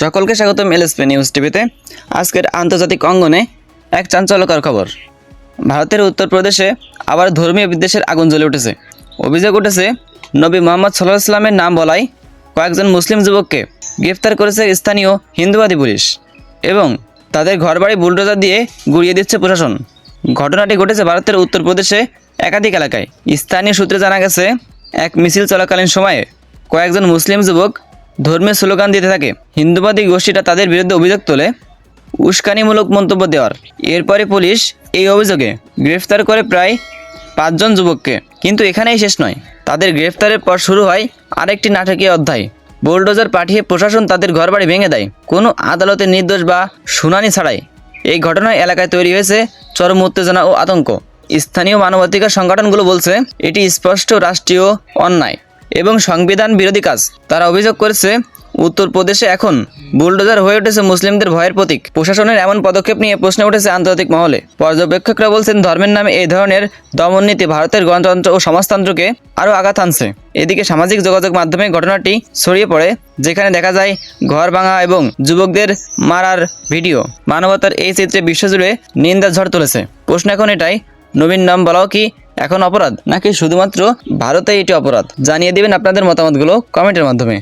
সকলকে স্বাগতম LSP news টিভিতে। আজকের আন্তর্জাতিক অঙ্গনে এক চাঞ্চল্যকর খবর। ভারতের উত্তরপ্রদেশে আবার ধর্মীয় বিদ্বেষের আগুন জ্বলে উঠেছে। অভিযোগ উঠেছে, নবী মোহাম্মদ সাল্লাহ ইসলামের নাম বলাই কয়েকজন মুসলিম যুবককে গ্রেফতার করেছে স্থানীয় হিন্দুবাদী পুলিশ এবং তাদের ঘরবাড়ি বুলডোজার দিয়ে গুড়িয়ে দিচ্ছে প্রশাসন। ঘটনাটি ঘটেছে ভারতের উত্তরপ্রদেশে একাধিক এলাকায়। স্থানীয় সূত্রে জানা গেছে, এক মিছিল চলাকালীন সময়ে কয়েকজন মুসলিম যুবক ধর্মীয় স্লোগান দিতে থাকে। হিন্দুবাদী গোষ্ঠীটা তাদের বিরুদ্ধে অভিযোগ তোলে, উস্কানিমূলক মন্তব্য দেওয়ার। এরপরে পুলিশ এই অভিযোগে গ্রেফতার করে প্রায় পাঁচজন যুবককে। কিন্তু এখানেই শেষ নয়, তাদের গ্রেফতারের পর শুরু হয় আরেকটি নাটকীয় অধ্যায়। বোলডোজার পাঠিয়ে প্রশাসন তাদের ঘরবাড়ি ভেঙে দেয়। কোনো আদালতের নির্দোষ বা শুনানি ছাড়াই এই ঘটনায় এলাকায় তৈরি হয়েছে চরম উত্তেজনা ও আতঙ্ক। স্থানীয় মানবাধিকার সংগঠনগুলো বলছে, এটি স্পষ্ট রাষ্ট্রীয় অন্যায় এবং সংবিধান বিরোধী কাজ। তারা অভিযোগ করেছে, উত্তরপ্রদেশে এখন বুলডোজার হয়ে উঠেছে মুসলিমদের ভয়ের প্রতীক। প্রশাসনের এমন পদক্ষেপ নিয়ে প্রশ্ন উঠেছে আন্তর্জাতিক মহলে। পর্যবেক্ষকরা বলছেন, ধর্মের নামে এই ধরনের দমননীতি ভারতের গণতন্ত্র ও সমাজতন্ত্রকে আরও আঘাত আনছে। এদিকে সামাজিক যোগাযোগ মাধ্যমে ঘটনাটি ছড়িয়ে পড়ে, যেখানে দেখা যায় ঘর ভাঙা এবং যুবকদের মারার ভিডিও। মানবতার এই চিত্রে বিশ্বজুড়ে নিন্দা ঝড় তুলেছে। প্রশ্ন এখন এটাই, নবীন নাম বলাও কি এখন অপরাধ, নাকি শুধুমাত্র ভারতে এটি অপরাধ? জানিয়ে দেবেন আপনাদের মতামতগুলো কমেন্টের মাধ্যমে।